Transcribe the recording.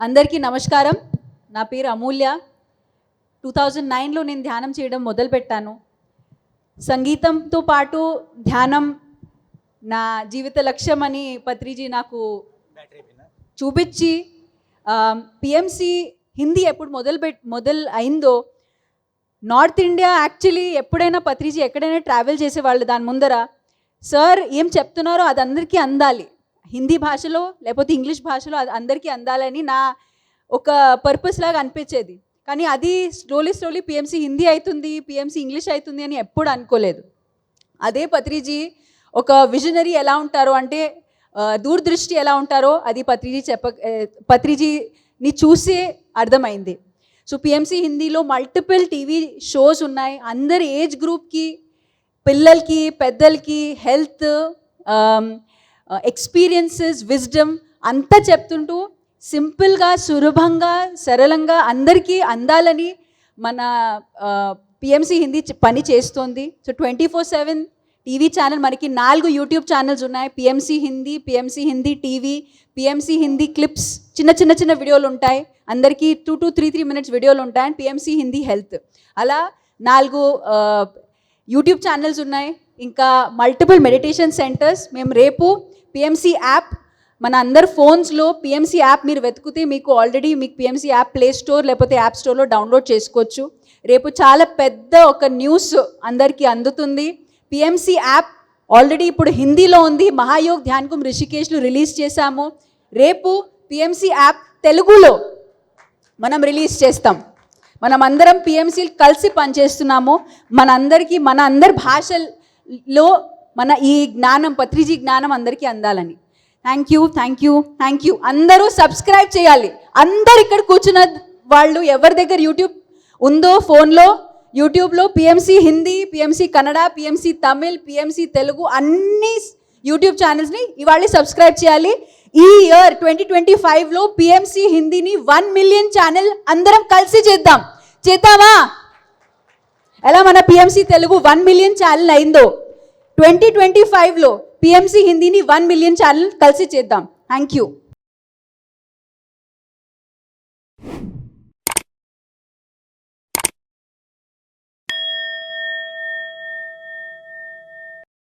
అందరికీ నమస్కారం. నా పేరు అమూల్య. టూ థౌజండ్ నైన్లో నేను ధ్యానం చేయడం మొదలుపెట్టాను. సంగీతంతో పాటు ధ్యానం నా జీవిత లక్ష్యం అని పత్రిజీ నాకు చూపించి పిఎంసి హిందీ ఎప్పుడు మొదలు పెట్ మొదలు అయిందో నార్త్ ఇండియా యాక్చువల్లీ ఎప్పుడైనా పత్రిజీ ఎక్కడైనా ట్రావెల్ చేసేవాళ్ళు దాని ముందర. సార్ ఏం చెప్తున్నారో అది అందరికీ అందాలి. హిందీ భాషలో లేకపోతే ఇంగ్లీష్ భాషలో అది అందరికీ అందాలని నా ఒక పర్పస్ లాగా అనిపించేది. కానీ అది స్లోలీ స్లోలీ పిఎంసీ హిందీ అవుతుంది పిఎంసీ ఇంగ్లీష్ అవుతుంది అని ఎప్పుడు అనుకోలేదు. అదే పత్రిజీ ఒక విజనరీ ఎలా ఉంటారో అంటే దూరదృష్టి ఎలా ఉంటారో అది పత్రిజీ చెప్ప పత్రిజీని చూసే అర్థమైంది. సో పిఎంసీ హిందీలో మల్టిపుల్ టీవీ షోస్ ఉన్నాయి. అందరి ఏజ్ గ్రూప్కి పిల్లలకి పెద్దలకి హెల్త్ ఎక్స్పీరియన్సెస్ విజ్డమ్ అంతా చెప్తుంటూ సింపుల్గా సులభంగా సరళంగా అందరికీ అందాలని మన పిఎంసి హిందీ పని చేస్తోంది. So twenty four seven TV channel మనకి నాలుగు యూట్యూబ్ ఛానల్స్ ఉన్నాయి. PMC Hindi PMC Hindi TV PMC Hindi clips చిన్న చిన్న చిన్న వీడియోలు ఉంటాయి. అందరికీ two two three three minutes వీడియోలు ఉంటాయి. అండ్ పిఎంసి హిందీ హెల్త్ అలా నాలుగు యూట్యూబ్ ఛానల్స్ ఉన్నాయి. ఇంకా మల్టిపుల్ మెడిటేషన్ సెంటర్స్ మేము రేపు పిఎంసి యాప్ మన అందరు ఫోన్స్లో పిఎంసి యాప్ మీరు వెతికితే మీకు ఆల్రెడీ మీకు పిఎంసి యాప్ ప్లే స్టోర్ లేకపోతే యాప్ స్టోర్లో డౌన్లోడ్ చేసుకోవచ్చు. రేపు చాలా పెద్ద ఒక న్యూస్ అందరికీ అందుతుంది. పిఎంసీ యాప్ ఆల్రెడీ ఇప్పుడు హిందీలో ఉంది. మహాయోగ్ ధ్యాన్కుం రిషికేష్లు రిలీజ్ చేశాము. రేపు పిఎంసీ యాప్ తెలుగులో మనం రిలీజ్ చేస్తాం. మనం అందరం పిఎంసీ కలిసి పనిచేస్తున్నాము. మనందరికీ మన అందరి భాషలు లో మన ఈ జ్ఞానం పత్రిజీ జ్ఞానం అందరికీ అందాలని. Thank you thank you thank you అందరూ సబ్స్క్రైబ్ చేయాలి. అందరు ఇక్కడ కూర్చున్న వాళ్ళు ఎవరి దగ్గర యూట్యూబ్ ఉందో ఫోన్లో యూట్యూబ్లో PMC Hindi PMC Kannada PMC Tamil PMC Telugu అన్ని యూట్యూబ్ ఛానల్స్ని ఇవాళ సబ్స్క్రైబ్ చేయాలి. ఈ ఇయర్ ట్వంటీ ట్వంటీ ఫైవ్లో పిఎంసి హిందీని వన్ మిలియన్ ఛానల్ అందరం కలిసి చేద్దాం. చేద్దామా? ఎలా మన PMC Telugu one million channel అయిందో? ట్వంటీ ట్వంటీ ఫైవ్లో పిఎంసి హిందీని వన్ మిలియన్ ఛానల్ కలిసి చేద్దాం. Thank you